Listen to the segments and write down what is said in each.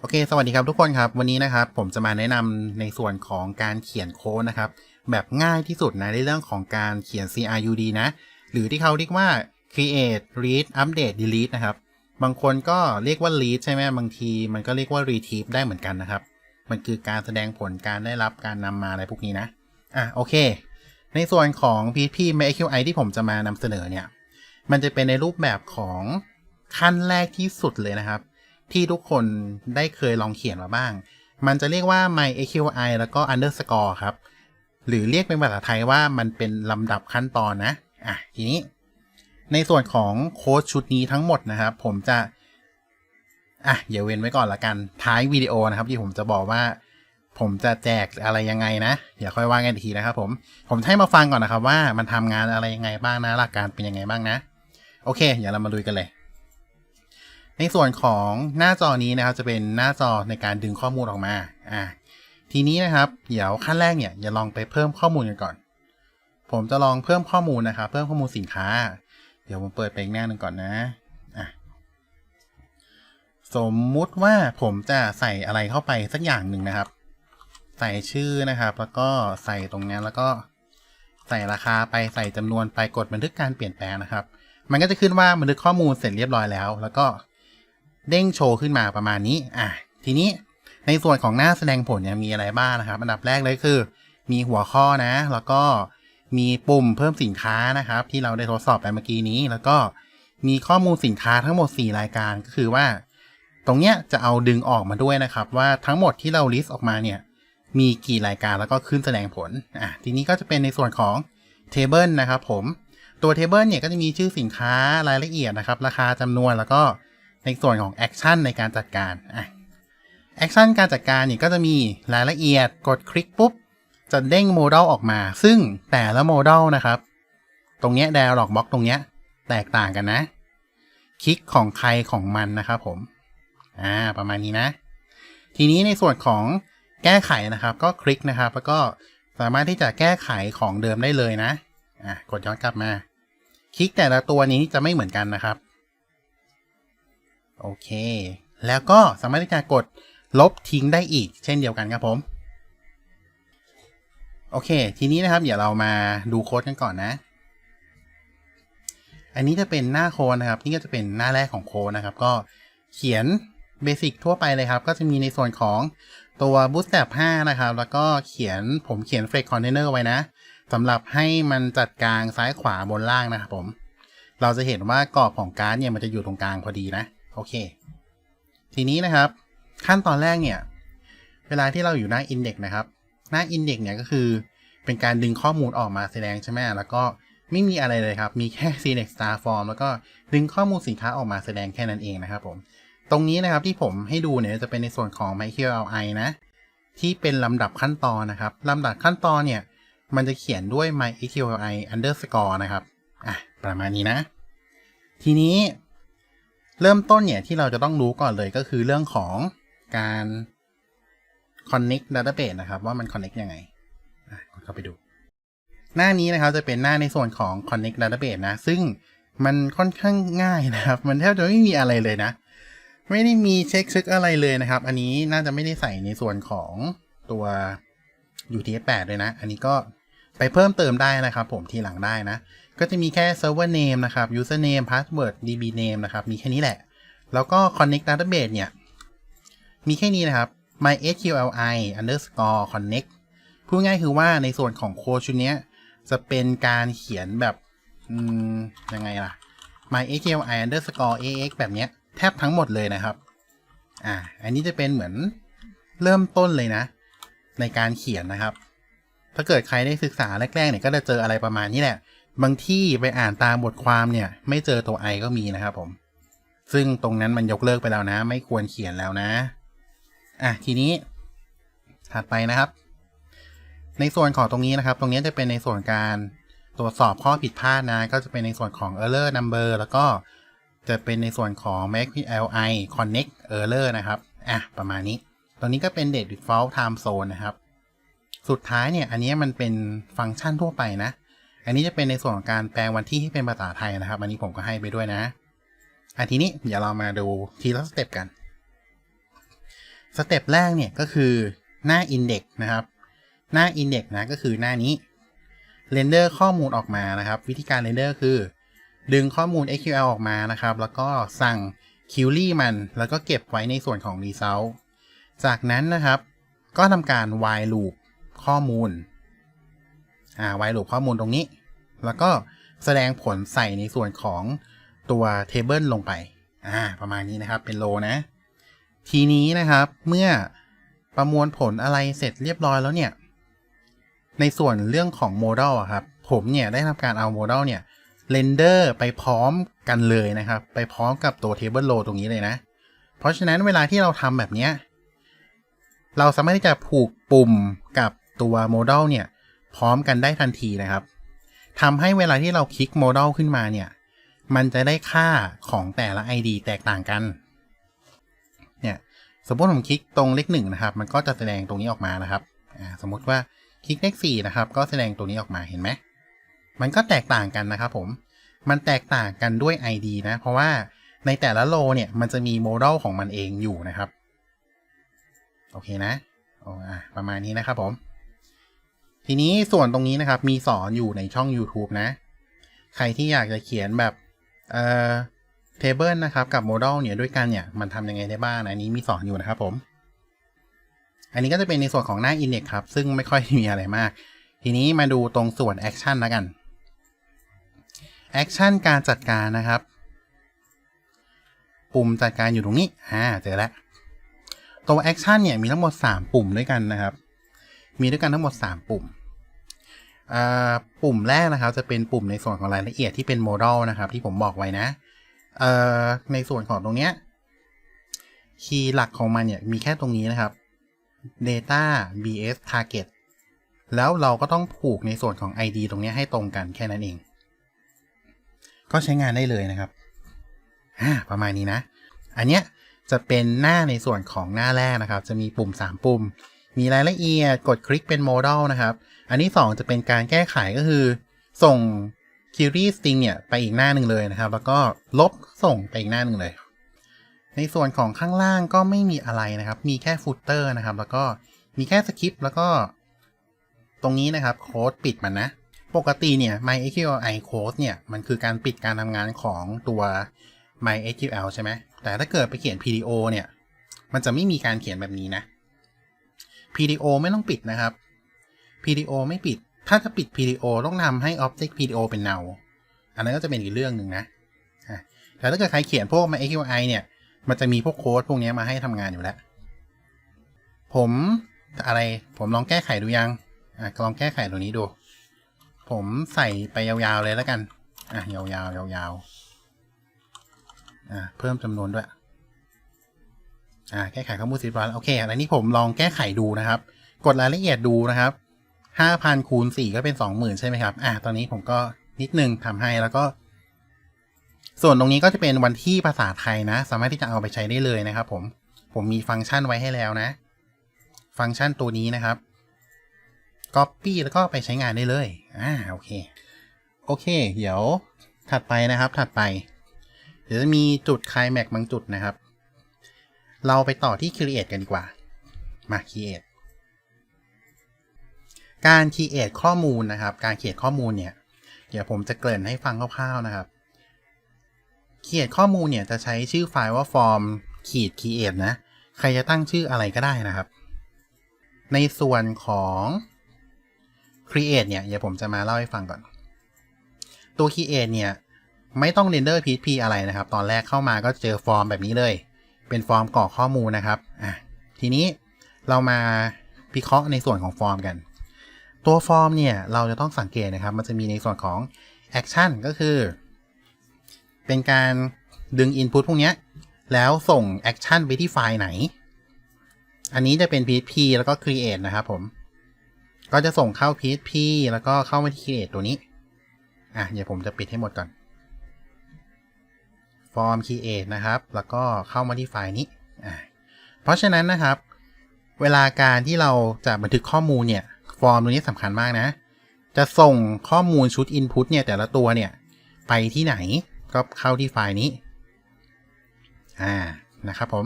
โอเค สวัสดีครับทุกคนครับ วันนี้นะครับ ผมจะมาแนะนำในส่วนของการเขียนโค้ดนะครับ แบบง่ายที่สุดนะในเรื่องของการเขียน CRUD นะ หรือที่เขาเรียกว่า create read update delete นะครับ บางคนก็เรียกว่า read ใช่ไหมบางทีมันก็เรียกว่า retrieve ได้เหมือนกันนะครับ มันคือการแสดงผลการได้รับการนำมาอะไรพวกนี้นะ อะโอเค ในส่วนของ PHP MySQL ที่ผมจะมานำเสนอเนี่ย มันจะเป็นในรูปแบบของขั้นแรกที่สุดเลยนะครับ ที่ทุกคนได้เคยลองเขียนมาบ้าง มันจะเรียกว่า MySQL แล้วก็ underscore ครับ หรือเรียกเป็นภาษาไทยว่ามันเป็นลำดับขั้นตอนนะ อะ ทีนี้ ในส่วนของโค้ดชุดนี้ทั้งหมดนะครับ ผมจะ อะอย่าเว้นไว้ก่อนละกัน ท้ายวิดีโอนะครับ ที่ผมจะบอกว่า ผมจะแจกอะไรยังไงนะ เดี๋ยวค่อยว่ากันอีกทีนะครับผม ผมให้มาฟังก่อนนะครับว่ามันทำงานอะไรยังไงบ้างนะ หลักการเป็นยังไงบ้างนะ โอเค เดี๋ยวเรามาดูกันเลย ในส่วนของหน้าจอนี้นะครับจะเป็นหน้าจอในการดึงข้อมูลออกมาอ่าทีนี้นะครับเดี๋ยวขั้นแรกเนี่ยอย่าลองไปเพิ่มข้อมูลกันก่อน ผมจะลองเพิ่มข้อมูลนะครับเพิ่มข้อมูลสินค้า เดี๋ยวผมเปิดไปอีกหน้าหนึ่งก่อนนะอะสมมุติว่าผมจะใส่อะไรเข้าไปสักอย่างหนึ่งนะครับ ใส่ชื่อนะครับ แล้วก็ใส่ตรงนี้แล้วก็ใส่ราคาไปใส่จำนวนไปกดบันทึกการเปลี่ยนแปลงนะครับ มันก็จะขึ้นว่าบันทึกข้อมูลเสร็จเรียบร้อยแล้ว แล้วก็ เด้งโชว์ขึ้นมาประมาณนี้ อะ ทีนี้ในส่วนของหน้าแสดงผลเนี่ยมีอะไรบ้างนะครับ อันดับแรกเลยคือ มีหัวข้อนะ แล้วก็มีปุ่มเพิ่มสินค้านะครับ ที่เราได้ทดสอบไปเมื่อกี้นี้ แล้วก็มีข้อมูลสินค้าทั้งหมด 4 รายการก็คือว่า ตรงเนี้ยจะเอาดึงออกมาด้วยนะครับ ว่าทั้งหมดที่เราลิสต์ออกมาเนี่ยมีกี่รายการแล้วก็ขึ้นแสดงผล อะ ทีนี้ก็จะเป็นในส่วนของ Table นะครับผม ตัว Table เนี่ยก็จะมีชื่อสินค้ารายละเอียดนะครับ ราคาจำนวนแล้วก็ ในส่วนของ Action ในการจัดการอะ Action การจัดการนี่ก็จะมีรายละเอียดกดคลิกปุ๊บ จะเด้งโมเดลออกมา ซึ่งแต่ละโมเดลนะครับ ตรงเนี้ย Dialog Box ตรงเนี้ย แตกต่างกันนะ คลิกของใครของมันนะครับผม อ่า ประมาณนี้นะ ทีนี้ในส่วนของแก้ไขนะครับ ก็คลิกนะครับ แล้วก็สามารถที่จะแก้ไขของเดิมได้เลยนะ อะ กดย้อนกลับมา คลิกแต่ละตัวนี้จะไม่เหมือนกันนะครับ โอเค แล้วก็สามารถที่จะกดลบทิ้งได้อีก เช่นเดียวกันครับผม โอเค ทีนี้นะครับ เดี๋ยวเรามาดูโค้ดกันก่อนนะ อันนี้จะเป็นหน้าโค้ดนะครับ นี่ก็จะเป็นหน้าแรกของโค้ดนะครับ ก็เขียนเบสิกทั่วไปเลยครับ ก็จะมีในส่วนของตัว Bootstrap 5 นะครับ แล้วก็เขียนผมเขียน Flex Container ไว้นะสำหรับให้มันจัดกลางซ้ายขวาบนล่างนะครับผม เราจะเห็นว่ากรอบของการ์ดเนี่ยมันจะอยู่ตรงกลางพอดีนะ โอเค ทีนี้นะครับ ขั้นตอนแรกเนี่ย เวลาที่เราอยู่หน้า Index นะครับ หน้า Index เนี่ยก็คือเป็นการดึงข้อมูลออกมาแสดงใช่ไหมแล้วก็ไม่มีอะไรเลยครับ มีแค่ select star form แล้วก็ดึงข้อมูลสินค้าออกมาแสดงแค่นั้นเองนะครับผม ตรงนี้นะครับที่ผมให้ดูเนี่ยจะเป็นในส่วนของ MySQLi นะ ที่เป็นลำดับขั้นตอนนะครับ ลำดับขั้นตอนเนี่ย มันจะเขียนด้วย MySQLi underscore นะครับ อะ ประมาณนี้นะ ทีนี้ เริ่มต้นเนี่ยที่เราจะต้องรู้ก่อนเลยก็คือเรื่องของการ connect database นะครับ ว่ามัน connect ยังไงกดเข้าไปดู หน้านี้นะครับจะเป็นหน้าในส่วนของ connect database นะ ซึ่งมันค่อนข้างง่ายนะครับ มันแทบจะไม่มีอะไรเลยนะ ไม่ได้มีเช็คซึกอะไรเลยนะครับ อันนี้น่าจะไม่ได้ใส่ในส่วนของตัว UTF-8 เลยนะ อันนี้ก็ไปเพิ่มเติมได้นะครับ ผมทีหลังได้นะ ก็จะมีแค่ server name นะครับ user name password db name นะครับ มีแค่นี้แหละ แล้วก็ connect database เนี่ย มีแค่นี้นะครับ mysqli underscore connect พูดง่ายคือว่าในส่วนของโค้ดชุดนี้จะเป็นการเขียนแบบยังไงล่ะ mysqli underscore ax แบบเนี้ยแทบทั้งหมดเลยนะครับ อ่า อันนี้จะเป็นเหมือนเริ่มต้นเลยนะ ในการเขียนนะครับ ถ้าเกิดใครได้ศึกษาแรกๆเนี่ยก็จะเจออะไรประมาณนี้แหละ บางที่ไปอ่านตามบทความเนี่ย ไม่เจอตัว i ก็มีนะครับผม ซึ่งตรงนั้นมันยกเลิกไปแล้วนะ ไม่ควรเขียนแล้วนะ อะทีนี้ ถัดไปนะครับ ในส่วนของตรงนี้นะครับ ตรงนี้จะเป็นในส่วนการตรวจสอบข้อผิดพลาดนะ ก็จะเป็นในส่วนของ error number แล้วก็จะเป็นในส่วนของ MakeLI Connect Error นะครับ อะ ประมาณนี้ ตรงนี้ก็เป็น Date Default Time Zone นะครับ สุดท้ายเนี่ย อันนี้มันเป็นฟังก์ชันทั่วไปนะ อันนี้จะเป็นในส่วนของการแปลงวันที่ให้เป็นภาษาไทยนะครับ อันนี้ผมก็ให้ไปด้วยนะอะทีนี้เดี๋ยวเรามาดูทีละสเต็ปกัน สเต็ปแรกเนี่ยก็คือหน้า Index นะครับ หน้า Index นะก็คือหน้านี้เรนเดอร์ข้อมูลออกมานะครับ วิธีการเรนเดอร์คือ ดึงข้อมูล SQL ออกมานะครับ แล้วก็สั่ง query มัน แล้วก็เก็บไว้ในส่วนของ result จากนั้นนะครับ ก็ทำการ while loop ข้อมูล อ่า while loop ข้อมูลตรงนี้ แล้วก็แสดงผลใส่ในส่วนของตัว table ลลงไป อ่า ประมาณนี้นะครับ เป็นโลนะ ทีนี้นะครับ เมื่อประมวลผลอะไรเสร็จเรียบร้อยแล้วเนี่ย ในส่วนเรื่องของโมเดลครับ ผมเนี่ยได้ทำการเอาโมเดลเนี่ยเรนเดอร์ไปพร้อมกันเลยนะครับ ไปพร้อมกับตัว Table Row ตรงนี้เลยนะ เพราะฉะนั้นเวลาที่เราทำแบบนี้เราสามารถที่จะผูกปุ่มกับตัวโมเดลเนี่ย พร้อมกันได้ทันทีนะครับ ทำให้เวลาที่เราคลิกโมเดลขึ้นมาเนี่ย มันจะได้ค่าของแต่ละ ID แตกต่างกัน เนี่ย สมมติผมคลิกตรงเลขหนึ่งนะครับ มันก็จะแสดงตรงนี้ออกมานะครับอ่าสมมติว่าคลิกเลขสี่นะครับ ก็แสดงตัวนี้ออกมา เห็นไหม มันก็แตกต่างกันนะครับผม มันแตกต่างกันด้วย ID นะ เพราะว่าในแต่ละโลเนี่ย มันจะมีโมเดลของมันเองอยู่นะครับ โอเคนะโอ้อะประมาณนี้นะครับผม ทีนี้ส่วนตรงนี้นะครับ มีสอนอยู่ในช่อง YouTube นะ ใครที่อยากจะเขียนแบบเอ่อเทเบิลนะครับ กับโมเดลเนี่ยด้วยกันเนี่ย มันทำยังไงได้บ้างนะอันนี้มีสอนอยู่นะครับผม อันนี้ก็จะเป็นในส่วนของหน้า Index ครับ ซึ่งไม่ค่อยมีอะไรมาก ทีนี้มาดูตรงส่วน Action แล้วกัน Action การจัดการนะครับ ปุ่มจัดการอยู่ตรงนี้อ่าเจอแล้วตัว Action เนี่ยมีทั้งหมด 3 ปุ่มด้วยกันนะครับ มีด้วยกันทั้งหมด 3 ปุ่ม ปุ่มแรกนะครับจะเป็นปุ่มในส่วนของรายละเอียดที่เป็นโมเดลนะครับ ที่ผมบอกไว้นะในส่วนของตรงเนี้ยคีย์หลักของมันเนี่ยมีแค่ตรงนี้นะครับ data bs target แล้วเราก็ต้องผูกในส่วนของ id ตรงนี้ให้ตรงกันแค่นั้นเอง ก็ใช้งานได้เลยนะครับประมาณนี้นะ อันเนี้ยจะเป็นหน้าในส่วนของหน้าแรกนะครับ จะมีปุ่ม 3 ปุ่ม มีรายละเอียดกดคลิกเป็นโมเดลนะครับ อันที่ 2 จะเป็นการแก้ไขก็คือ ส่ง query string เนี่ยไปอีกหน้าหนึ่งเลยนะครับ แล้วก็ลบส่งไปอีกหน้าหนึ่งเลย ในส่วนของข้างล่างก็ไม่มีอะไรนะครับ มีแค่ footer นะครับ แล้วก็มีแค่สคริปต์แล้วก็ ตรงนี้นะครับโค้ดปิดมันนะ ปกติเนี่ย MySQL code เนี่ย มันคือการปิดการทำงานของตัว MySQL ใช่ไหม แต่ถ้าเกิดไปเขียน PDO เนี่ย มันจะไม่มีการเขียนแบบนี้นะ PDO ไม่ต้องปิดนะครับ PDO ไม่ปิด ถ้าจะปิด PDO ต้องทำให้ Object PDO เป็น null อันนั้นก็จะเป็นอีกเรื่องหนึ่งนะแต่ถ้าเกิดใครเขียนพวก MySQLi เนี่ย มันจะมีพวกโค้ดพวกนี้มาให้ทำงานอยู่แล้ว ผมอะไร ผมลองแก้ไขดูยัง อะลองแก้ไขตัวนี้ดู ผมใส่ไปยาวๆเลยแล้วกัน อะยาวๆยาวๆอะเพิ่มจำนวนด้วย อะแก้ไขข้อมูลสิบร้อยโอเคอันนี้ผมลองแก้ไขดูนะครับ กดรายละเอียดดูนะครับ ห้าพันคูณสี่ก็เป็นสองหมื่นใช่ไหมครับ อะ ตอนนี้ผมก็นิดนึงทำให้แล้วก็ ส่วนตรงนี้ก็จะเป็นวันที่ภาษาไทยนะ สามารถที่จะเอาไปใช้ได้เลยนะครับ ผม ผมมีฟังก์ชันไว้ให้แล้วนะ ฟังก์ชันตัวนี้นะครับ Copy แล้วก็ไปใช้งานได้เลย อ่า โอเค โอเค เดี๋ยวถัดไปนะครับ ถัดไป เดี๋ยวจะมีจุดคลายแม็กบางจุดนะครับ เราไปต่อที่ Create กันดีกว่า มา Create การ Create ข้อมูลนะครับ การ Create ข้อมูลเนี่ย เดี๋ยวผมจะเกริ่นให้ฟังคร่าวๆนะครับ Create ข้อมูลเนี่ยจะใช้ชื่อไฟล์ว่า form ขีด create นะ ใครจะตั้งชื่ออะไรก็ได้นะครับ ในส่วนของ create เนี่ย เดี๋ยวผมจะมาเล่าให้ฟังก่อน ตัว create เนี่ย ไม่ต้อง render php อะไรนะครับ ตอนแรกเข้ามาก็เจอฟอร์มแบบนี้เลย เป็นฟอร์มกรอกข้อมูลนะครับ อะ ทีนี้เรามาพิเคราะห์ในส่วนของฟอร์มกัน ตัวฟอร์มเนี่ย เราจะต้องสังเกตนะครับ มันจะมีในส่วนของ action ก็คือ เป็นการดึง input พวกนี้แล้วส่ง action ไปที่ไฟล์ไหน อันนี้จะเป็น php แล้วก็ create นะครับผม ก็จะส่งเข้า PHP แล้วก็เข้ามาที่ create ตัวนี้ อะ เดี๋ยวผมจะปิดให้หมดก่อน form create นะครับ แล้วก็เข้ามาที่ไฟล์นี้ อะ เพราะฉะนั้นนะครับ เวลาการที่เราจะบันทึกข้อมูลเนี่ย ฟอร์มตัวนี้สำคัญมากนะ จะส่งข้อมูลชุด input เนี่ยแต่ละตัวเนี่ยไปที่ไหนก็เข้าที่ไฟล์นี้ อ่า นะครับผม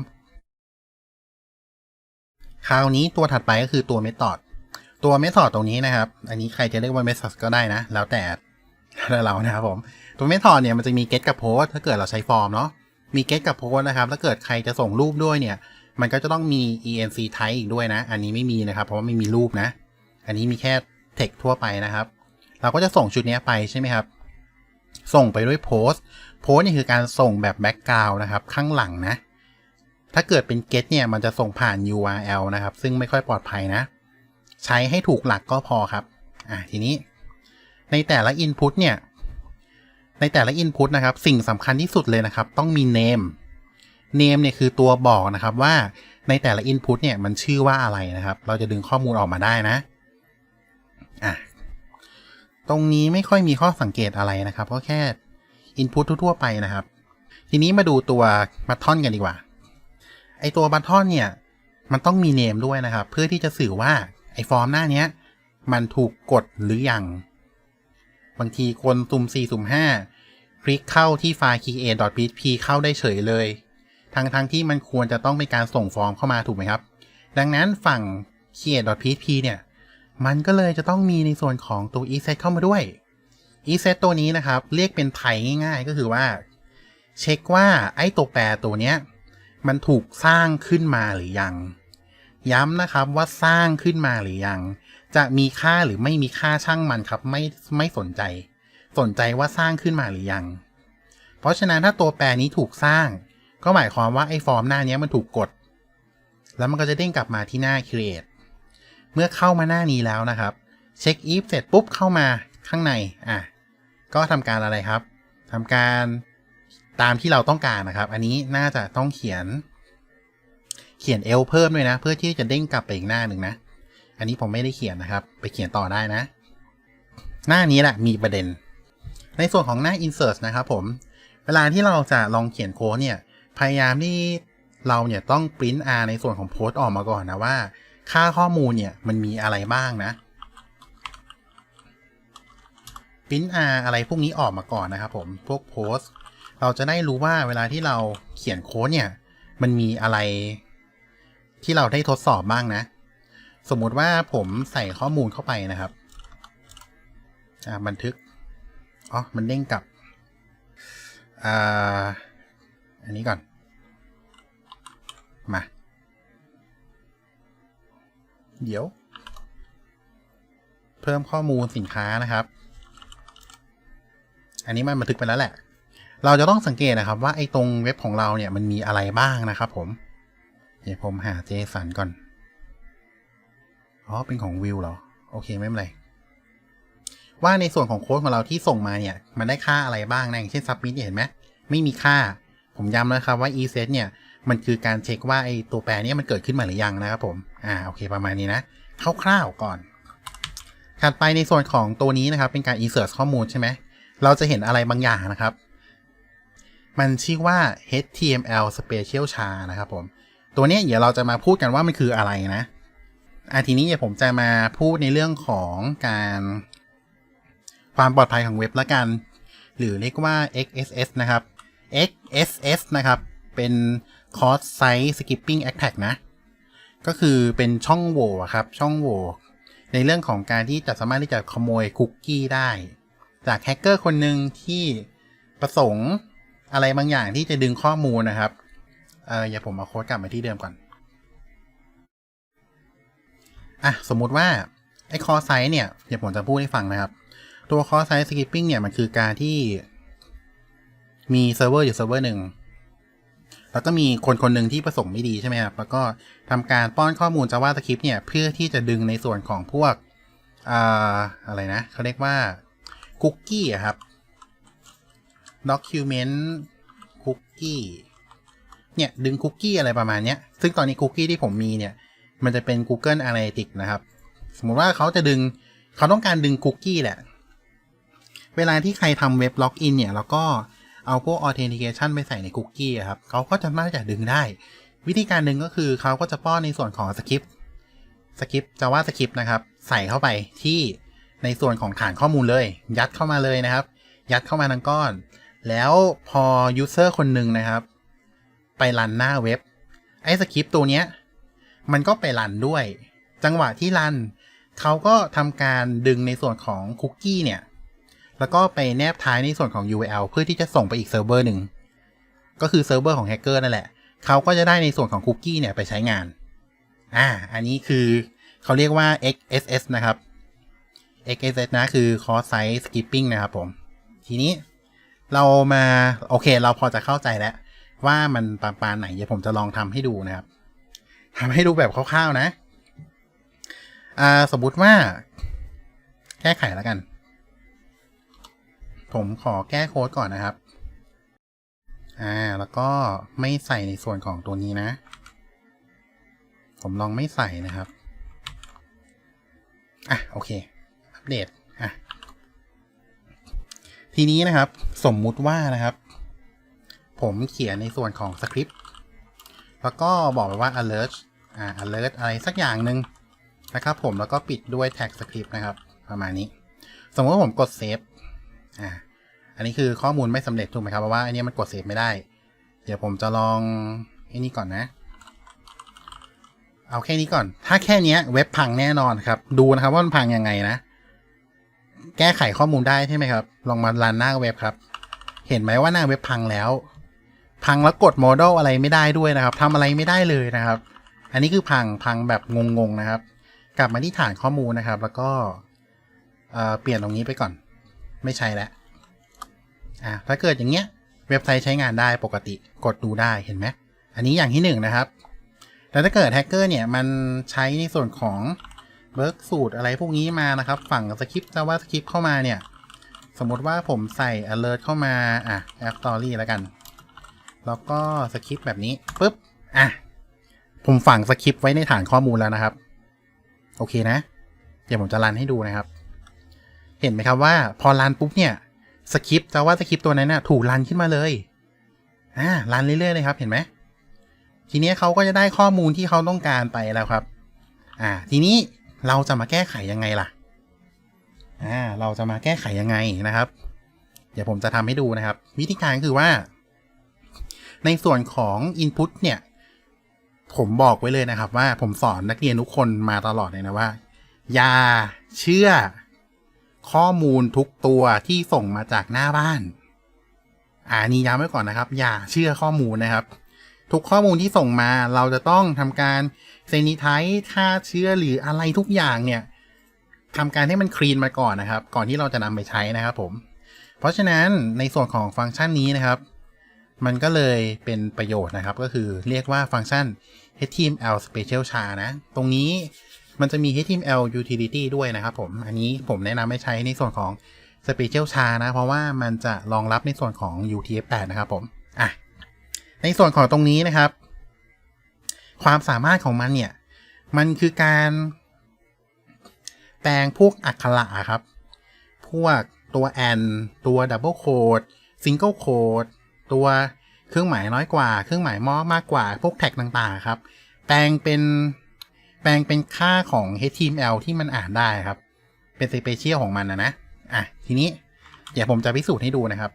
คราวนี้ตัวถัดไปก็คือตัว method ตัว method ตรงนี้นะครับ อันนี้ใครจะเรียกว่า method ก็ได้นะแล้วแต่ล้วแต่เรานะครับผม ตัว method เนี่ยมันจะมี get กับ post ถ้าเกิดเราใช้ฟอร์มเนาะ มี get กับ post นะครับ ถ้าเกิดใครจะส่งรูปด้วยเนี่ย มันก็จะต้องมี enc type อีกด้วยนะ อันนี้ไม่มีนะครับ เพราะว่าไม่มีรูปนะ อันนี้มีแค่ text ทั่วไปนะครับ เราก็จะส่งชุดนี้ไปใช่ไหมครับ ส่งไปด้วย post post นี่คือการส่งแบบ background นะครับ ข้างหลังนะ ถ้าเกิดเป็น get เนี่ยมันจะส่งผ่าน URL นะครับ ซึ่งไม่ค่อยปลอดภัยนะ ใช้ให้ถูกหลักก็พอครับ อะทีนี้ ในแต่ละ input เนี่ย ในแต่ละ input นะครับ สิ่งสำคัญที่สุดเลยนะครับ ต้องมี name name เนี่ยคือตัวบอกนะครับว่าในแต่ละ input เนี่ยมันชื่อว่าอะไรนะครับ เราจะดึงข้อมูลออกมาได้นะ ตรงนี้ไม่ค่อยมีข้อสังเกตอะไรนะครับ ก็แค่ input ทั่วๆไปนะครับ ทีนี้มาดูตัวบัตทอนกันดีกว่า ไอตัวบัตทอนเนี่ย มันต้องมีเนมด้วยนะครับ เพื่อที่จะสื่อว่าไอฟอร์มหน้าเนี้ยมันถูกกดหรือยัง บางทีคนซุ่ม4สุ่ม5 คลิกเข้าที่ไฟล์ create.php เข้าได้เฉยเลย ทั้งทั้งที่มันควรจะต้องเป็นการส่งฟอร์มเข้ามาถูกไหมครับ ดังนั้นฝั่ง create.php เนี่ย มันก็เลยจะต้องมีในส่วนของตัว ESET เข้ามาด้วย ESET ตัวนี้นะครับ เรียกเป็นไทยง่ายๆก็คือว่า เช็คว่าไอ้ตัวแปรตัวเนี้ย มันถูกสร้างขึ้นมาหรือยัง ย้ำนะครับว่าสร้างขึ้นมาหรือยัง จะมีค่าหรือไม่มีค่าช่างมันครับ ไม่ไม่สนใจ สนใจว่าสร้างขึ้นมาหรือยัง เพราะฉะนั้นถ้าตัวแปรนี้ถูกสร้าง ก็หมายความว่าไอ้ฟอร์มหน้านี้มันถูกกด แล้วมันก็จะเด้งกลับมาที่หน้า create เมื่อเข้ามาหน้านี้แล้วนะครับเช็ค if เสร็จปุ๊บเข้ามาข้างในอะก็ทำการอะไรครับทำการตามที่เราต้องการนะครับ อันนี้น่าจะต้องเขียน เขียน l เพิ่มด้วยนะ เพื่อที่จะเด้งกลับไปอีกหน้าหนึ่งนะ อันนี้ผมไม่ได้เขียนนะครับ ไปเขียนต่อได้นะ หน้านี้แหละมีประเด็น ในส่วนของหน้า insert นะครับผม เวลาที่เราจะลองเขียนโค้ดเนี่ย พยายามที่เราเนี่ยต้อง print r ในส่วนของโพสต์ออกมาก่อนนะว่า ค่าข้อมูลเนี่ยมันมีอะไรบ้างนะ print r อะไรพวกนี้ออกมาก่อนนะครับผมพวกโพสต์เราจะได้รู้ว่าเวลาที่เราเขียนโค้ดเนี่ย มันมีอะไรที่เราได้ทดสอบบ้างนะ สมมุติว่าผมใส่ข้อมูลเข้าไปนะครับบันทึกอ๋อมันเด้งกลับออันนี้ก่อน มา เดี๋ยว เพิ่มข้อมูลสินค้านะครับ อันนี้มันบันทึกไปแล้วแหละ เราจะต้องสังเกตนะครับว่าไอ้ตรงเว็บของเราเนี่ยมันมีอะไรบ้างนะครับผม เดี๋ยวผมหา JSON ก่อน อ๋อ เป็นของวิวเหรอ โอเคไม่เป็นไร ว่าในส่วนของโค้ดของเราที่ส่งมาเนี่ย มันได้ค่าอะไรบ้างนะอย่างเช่น submit เนี่ยเห็นไหมไม่มีค่า ผมย้ำแล้วครับว่า ESET เนี่ย มันคือการเช็คว่าไอ้ตัวแปรนี้มันเกิดขึ้นมาหรือยังนะครับผม อ่าโอเคประมาณนี้นะคร่าวๆก่อน ถัดไปในส่วนของตัวนี้นะครับ เป็นการ insert ข้อมูลใช่ไหม เราจะเห็นอะไรบางอย่างนะครับ มันชื่อว่า HTML Special Char นะครับผม ตัวนี้เดี๋ยวเราจะมาพูดกันว่ามันคืออะไรนะอาทีนี้เดี๋ยวผมจะมาพูดในเรื่องของการความปลอดภัยของเว็บละกัน หรือเรียกว่า XSS นะครับ XSS นะครับ เป็น Cross Site Skipping Attack นะ ก็คือเป็นช่องโหว่อะครับ ช่องโหว่ในเรื่องของการที่จะสามารถที่จะขโมยคุกกี้ได้ จากแฮกเกอร์คนหนึ่งที่ประสงค์อะไรบางอย่างที่จะดึงข้อมูลนะครับ เอออย่าผมเอาโค้ดกลับมาที่เดิมก่อน อะ สมมุติว่า ไอ้คอไซส์เนี่ย เดี๋ยวผมจะพูดให้ฟังนะครับ ตัวคอไซส์สกิปปิ้งเนี่ย มันคือการที่มีเซิร์ฟเวอร์อยู่เซิร์ฟเวอร์หนึ่ง แล้วก็มีคนคนหนึ่งที่ประสงค์ไม่ดีใช่ไหมครับ แล้วก็ทำการป้อนข้อมูล JavaScript เนี่ย เพื่อที่จะดึงในส่วนของพวกอ่าอะไรนะ เขาเรียกว่าคุกกี้อะครับ document cookie เนี่ย ดึงคุกกี้อะไรประมาณเนี้ยซึ่งตอนนี้คุกกี้ที่ผมมีเนี่ย มันจะเป็น Google Analytics นะครับ สมมติว่าเขาจะดึง เขาต้องการดึงคุกกี้แหละ เวลาที่ใครทำเว็บล็อกอินเนี่ย แล้วก็เเอาพวก authentication ไปใส่ในคุกกี้ครับเขาก็จะน่าจะดึงได้ วิธีการดึงก็คือเขาก็จะป้อนในส่วนของสคริปต์สคริปต์จะว่าสคริปต์นะครับ ใส่เข้าไปที่ในส่วนของฐานข้อมูลเลย ยัดเข้ามาเลยนะครับ ยัดเข้ามาทั้งก้อน แล้วพอ user คนหนึ่งนะครับ ไปรันหน้าเว็บ ไอ้สคริปต์ตัวเนี้ย มันก็ไปรันด้วย จังหวะที่รันเขาก็ทำการดึงในส่วนของคุกกี้เนี่ย แล้วก็ไปแนบท้ายในส่วนของ URL เพื่อที่จะส่งไปอีกเซิร์ฟเวอร์หนึ่ง ก็คือเซิร์ฟเวอร์ของแฮกเกอร์นั่นแหละ เขาก็จะได้ในส่วนของคุกกี้เนี่ยไปใช้งาน อ่า อันนี้คือเขาเรียกว่า XSS นะครับ XSS นะคือ Cross Site Skipping นะครับผม ทีนี้เรามาโอเค เราพอจะเข้าใจแล้ว ว่ามันประมาณไหน เดี๋ยวผมจะลองทำให้ดูนะครับทำให้ดูแบบคร่าวๆนะ อ่า สมมติว่า แก้ไขแล้วกัน ผมขอแก้โค้ดก่อนนะครับ อ่า แล้วก็ไม่ใส่ในส่วนของตัวนี้นะ ผมลองไม่ใส่นะครับ อะ โอเค อัปเดต อะ ทีนี้นะครับ สมมุติว่านะครับ ผมเขียนในส่วนของสคริปต์ แล้วก็บอกไปว่า alert อ่า alert อะไรสักอย่างหนึ่งนะครับผม แล้วก็ปิดด้วย tag script นะครับ ประมาณนี้ สมมติว่าผมกด save อ่าอันนี้คือข้อมูลไม่สำเร็จถูกไหมครับเพราะว่าอันนี้มันกด save ไม่ได้ เดี๋ยวผมจะลองไอ้นี่ก่อนนะ เอาแค่นี้ก่อน ถ้าแค่เนี้ยเว็บพังแน่นอนครับ ดูนะครับว่ามันพังยังไงนะ แก้ไขข้อมูลได้ใช่ไหมครับ ลองมารันหน้าเว็บครับ เห็นไหมว่าหน้าเว็บพังแล้ว พังแล้วกดโมเดลอะไรไม่ได้ด้วยนะครับทำอะไรไม่ได้เลยนะครับ อันนี้คือพังพังแบบงงๆนะครับ กลับมาที่ฐานข้อมูลนะครับ แล้วก็เปลี่ยนตรงนี้ไปก่อน ไม่ใช่แล้วอ่าถ้าเกิดอย่างเงี้ยเว็บไซต์ใช้งานได้ปกติกดดูได้เห็นไหมอันนี้อย่างที่หนึ่งนะครับแต่ถ้าเกิดแฮกเกอร์เนี่ยมันใช้ในส่วนของเบิร์กสูตรอะไรพวกนี้มานะครับ ฝั่งสคริปต์จะว่าสคริปต์เข้ามาเนี่ย สมมติว่าผมใส่ alert เข้ามา อะ app story แล้วกัน แล้วก็สคริปต์แบบนี้ปุ๊บ อะ ผมฝังสคริปต์ไว้ในฐานข้อมูลแล้วนะครับ โอเคนะ เดี๋ยวผมจะรันให้ดูนะครับ เห็นไหมครับว่าพอรันปุ๊บเนี่ยสคริปต์จะว่าสคริปต์ตัวนั้นน่ะถูกรันขึ้นมาเลยอ่ารันเรื่อยๆเลยครับเห็นไหมทีนี้เขาก็จะได้ข้อมูลที่เขาต้องการไปแล้วครับ อ่า ทีนี้เราจะมาแก้ไขยังไงล่ะ อ่า เราจะมาแก้ไขยังไงนะครับ เดี๋ยวผมจะทำให้ดูนะครับ วิธีการคือว่า ในส่วนของ Input เนี่ย ผมบอกไว้เลยนะครับ ว่าผมสอนนักเรียนทุกคนมาตลอดเลยนะว่า อย่าเชื่อ ข้อมูลทุกตัวที่ส่งมาจากหน้าบ้านอ่านี่ย้ำไว้ก่อนนะครับ อย่าเชื่อข้อมูลนะครับ ทุกข้อมูลที่ส่งมาเราจะต้องทำการเซนิไทฆ่าเชื้อหรืออะไรทุกอย่างเนี่ยทำการให้มันคลีนมาก่อนนะครับ ก่อนที่เราจะนำไปใช้นะครับผม เพราะฉะนั้นในส่วนของฟังก์ชันนี้นะครับ มันก็เลยเป็นประโยชน์นะครับ ก็คือเรียกว่าฟังก์ชัน html special char นะ ตรงนี้ มันจะมี html utility ด้วยนะครับผม อันนี้ผมแนะนำให้ใช้ในส่วนของ special char นะ เพราะว่ามันจะรองรับในส่วนของ UTF-8 นะครับผม อะ ในส่วนของตรงนี้นะครับ ความสามารถของมันเนี่ย มันคือการแปลงพวกอักขระครับ พวกตัว and ตัว double quote single quote ตัวเครื่องหมายน้อยกว่า เครื่องหมายมากมากกว่า พวกแท็กต่างๆ ครับ แปลงเป็น แปลงเป็นค่าของ HTML ที่มันอ่านได้ครับ เป็นสเปเชียลของมันนะนะอะทีนี้เดี๋ยวผมจะพิสูจน์ให้ดูนะครับ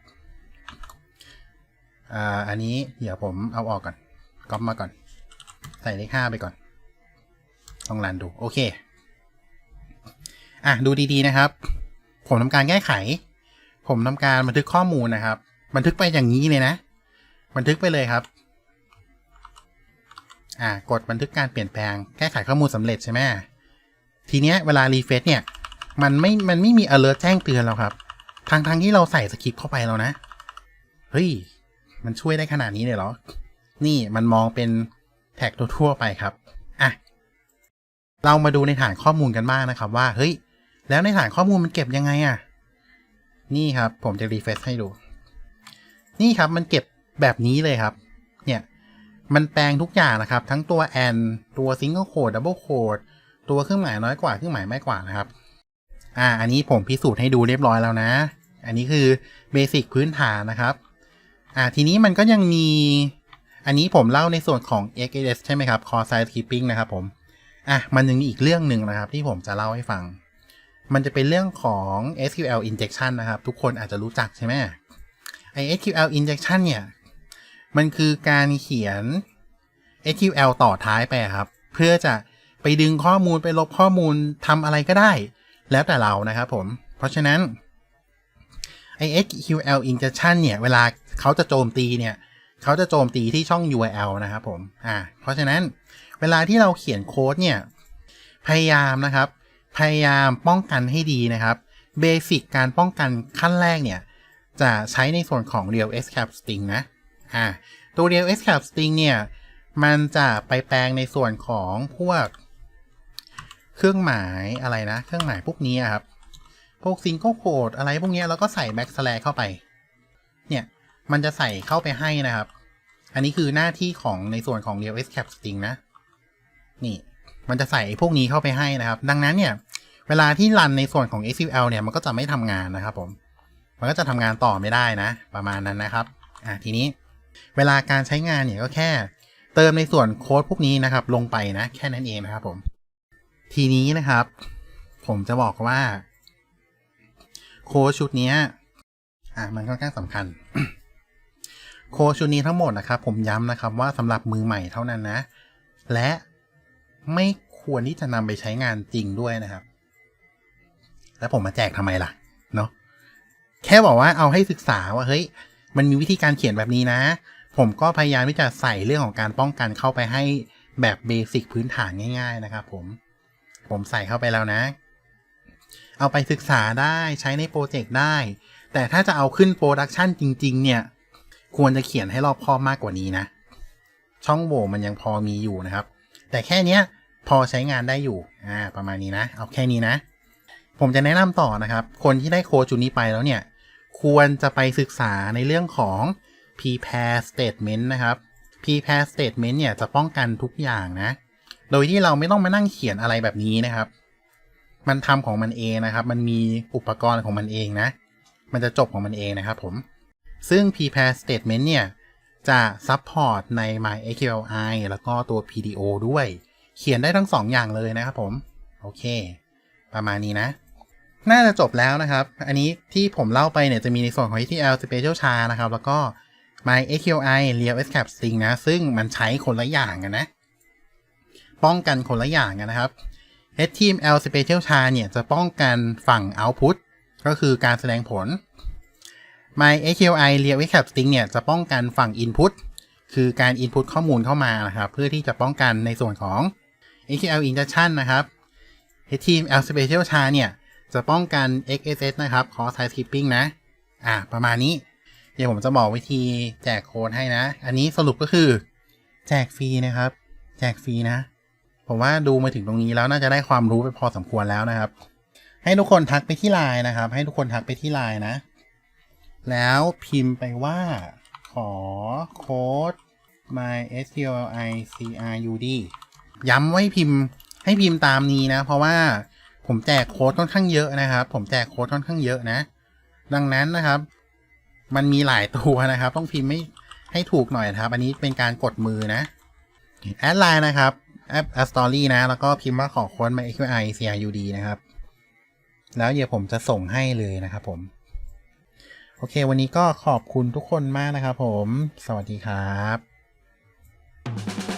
อ่า อันนี้เดี๋ยวผมเอาออกก่อนก๊อปมาก่อน ใส่เลขห้าไปก่อนต้องรันดู โอเค อะ ดูดีๆนะครับ ผมทำการแก้ไข ผมทำการบันทึกข้อมูลนะครับ บันทึกไปอย่างนี้เลยนะ บันทึกไปเลยครับ อะกดบันทึกการเปลี่ยนแปลงแก้ไขข้อมูลสำเร็จใช่ไหมทีเนี้ยเวลารีเฟซเนี่ยมันไม่มันไม่มี alert แจ้งเตือนแล้วครับทางทางที่เราใส่สคริปต์เข้าไปแล้วนะ เฮ้ย มันช่วยได้ขนาดนี้เลยเหรอ นี่มันมองเป็นแท็กทั่วๆไปครับ อะ เรามาดูในฐานข้อมูลกันบ้างนะครับ ว่า เฮ้ย แล้วในฐานข้อมูลมันเก็บยังไงอะ่ะ นี่ครับ ผมจะรีเฟซให้ดู นี่ครับมันเก็บแบบนี้เลยครับ มันแปลงทุกอย่างนะครับ ทั้งตัว and ตัว single quote double quote ตัวเครื่องหมายน้อยกว่าเครื่องหมายไม่กว่านะครับ อ่า อันนี้ผมพิสูจน์ให้ดูเรียบร้อยแล้วนะ อันนี้คือเบสิกพื้นฐานนะครับ อ่า ทีนี้มันก็ยังมี อันนี้ผมเล่าในส่วนของ XSS ใช่ไหมครับ Core Site Keeping นะครับผม อะ มันยังมีอีกเรื่องหนึ่งนะครับ ที่ผมจะเล่าให้ฟัง มันจะเป็นเรื่องของ SQL injection นะครับ ทุกคนอาจจะรู้จักใช่ไหมไอ SQL injection เนี่ย มันคือการเขียน SQL ต่อท้ายไปครับ เพื่อจะไปดึงข้อมูลไปลบข้อมูลทำอะไรก็ได้ แล้วแต่เรานะครับผม เพราะฉะนั้นไอ SQL injection เนี่ยเวลาเขาจะโจมตีเนี่ยเขาจะโจมตีที่ช่อง URL นะครับผม อ่า เพราะฉะนั้นเวลาที่เราเขียนโค้ดเนี่ย พยายามนะครับ พยายามป้องกันให้ดีนะครับเบสิกการป้องกันขั้นแรกเนี่ย จะใช้ในส่วนของ real escape string นะ อ่าตัว real s c a p string เนี่ย มันจะไปแปลงในส่วนของพวก เครื่องหมายอะไรนะ เครื่องหมายพวกนี้ครับ พวก single quote อะไรพวกนี้แล้วก็ใส่ backslash เข้าไป เนี่ย มันจะใส่เข้าไปให้นะครับ อันนี้คือหน้าที่ของในส่วนของ real s c a p string นะ นี่ มันจะใส่พวกนี้เข้าไปให้นะครับ ดังนั้นเนี่ย เวลาที่รันในส่วนของ SQL เนี่ย มันก็จะไม่ทำงานนะครับผม มันก็จะทำงานต่อไม่ได้นะ ประมาณนั้นนะครับ อะทีนี้ เวลาการใช้งานเนี่ยก็แค่ เติมในส่วนโค้ดพวกนี้นะครับ ลงไปนะ แค่นั้นเองนะครับผม ทีนี้นะครับ ผมจะบอกว่า โค้ดชุดนี้อะมันค่อนข้างสำคัญ โค้ดชุดนี้ทั้งหมดนะครับ ผมย้ำนะครับว่าสำหรับมือใหม่เท่านั้นนะ และไม่ควรที่จะนำไปใช้งานจริงด้วยนะครับ แล้วผมมาแจกทำไมล่ะ เนาะแค่บอกว่าเอาให้ศึกษาว่าเฮ้ย มันมีวิธีการเขียนแบบนี้นะ ผมก็พยายามที่จะใส่เรื่องของการป้องกันเข้าไปให้แบบเบสิกพื้นฐานง่าย ๆ นะครับผมผมใส่เข้าไปแล้วนะ เอาไปศึกษาได้ใช้ในโปรเจกต์ได้ แต่ถ้าจะเอาขึ้นโปรดักชันจริง ๆ เนี่ย ควรจะเขียนให้รอบคอบมากกว่านี้นะ ช่องโหว่มันยังพอมีอยู่นะครับ แต่แค่เนี้ยพอใช้งานได้อยู่อ่าประมาณนี้นะ เอาแค่นี้นะ ผมจะแนะนำต่อนะครับ คนที่ได้โค้ดจุดนี้ไปแล้วเนี่ย ควรจะไปศึกษาในเรื่องของ prepare statement นะครับ prepare statement เนี่ยจะป้องกันทุกอย่างนะ โดยที่เราไม่ต้องมานั่งเขียนอะไรแบบนี้นะครับ มันทำของมันเองนะครับ มันมีอุปกรณ์ของมันเองนะ มันจะจบของมันเองนะครับผม ซึ่ง prepare statement เนี่ยจะ support ใน MySQLi แล้วก็ตัว PDO ด้วย เขียนได้ทั้งสองอย่างเลยนะครับผม โอเค ประมาณนี้นะ น่าจะจบแล้วนะครับ อันนี้ที่ผมเล่าไปเนี่ยจะมีในส่วนของ HTML Special Char นะครับ แล้วก็ MySQLi Real Escape String นะ ซึ่งมันใช้คนละอย่างกันนะ ป้องกันคนละอย่างกันนะครับ HTML Special Char เนี่ยจะป้องกันฝั่ง output ก็คือการแสดงผล MySQLi Real Escape String เนี่ยจะป้องกันฝั่ง input คือการ input ข้อมูลเข้ามานะครับ เพื่อที่จะป้องกันในส่วนของ SQL injection นะครับ HTML Special Char เนี่ย จะป้องกัน XSS นะครับ Cross Site Skipping นะ อ่าประมาณนี้ เดี๋ยวผมจะบอกวิธีแจกโค้ดให้นะ อันนี้สรุปก็คือ แจกฟรีนะครับ แจกฟรีนะ ผมว่าดูมาถึงตรงนี้แล้วน่าจะได้ความรู้ไปพอสมควรแล้วนะครับ ให้ทุกคนทักไปที่ไลน์นะครับ ให้ทุกคนทักไปที่ไลน์นะ แล้วพิมพ์ไปว่าขอโค้ด mysqli crud ย้ำไว้พิมพ์ให้พิมพ์ตามนี้นะ เพราะว่า ผมแจกโค้ดค่อนข้างเยอะนะครับ ผมแจกโค้ดค่อนข้างเยอะนะ ดังนั้นนะครับ มันมีหลายตัวนะครับ ต้องพิมพ์ให้ให้ถูกหน่อยนะครับ อันนี้เป็นการกดมือนะแอดไลน์นะครับแอป a story นะ แล้วก็พิมพ์ว่าขอโค้ด mysqli crud นะครับ แล้วเดี๋ยวผมจะส่งให้เลยนะครับผม โอเค วันนี้ก็ขอบคุณทุกคนมากนะครับผม สวัสดีครับ